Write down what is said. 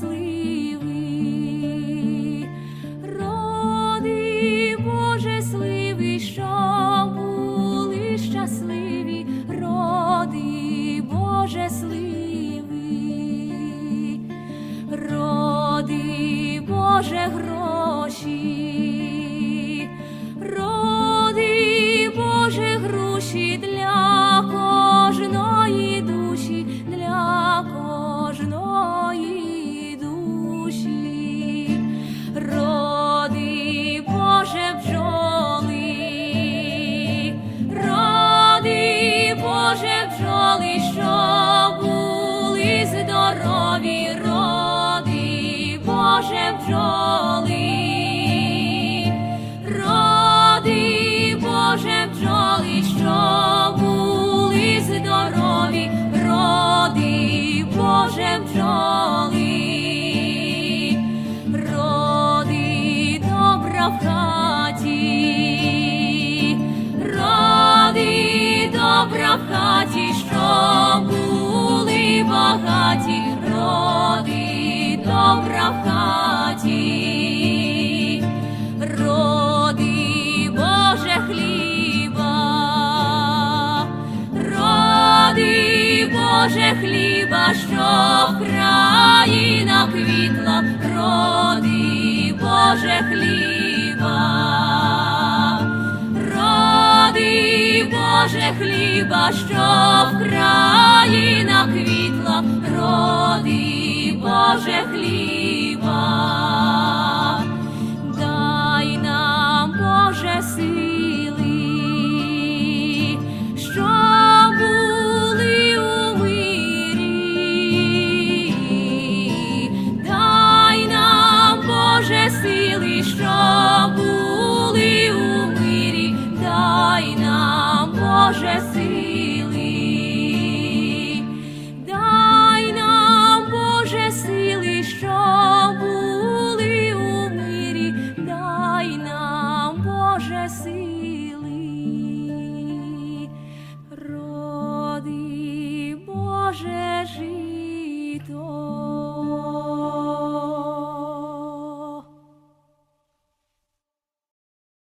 sleep. Хаті, роди добра в хаті, що були багаті, роди добра в хаті, роди Боже хліба, роди Боже хліба, що країна квітла, роди Боже хліба, Боже хліба, що країна квітла, роди Боже хліба. Боже, сили.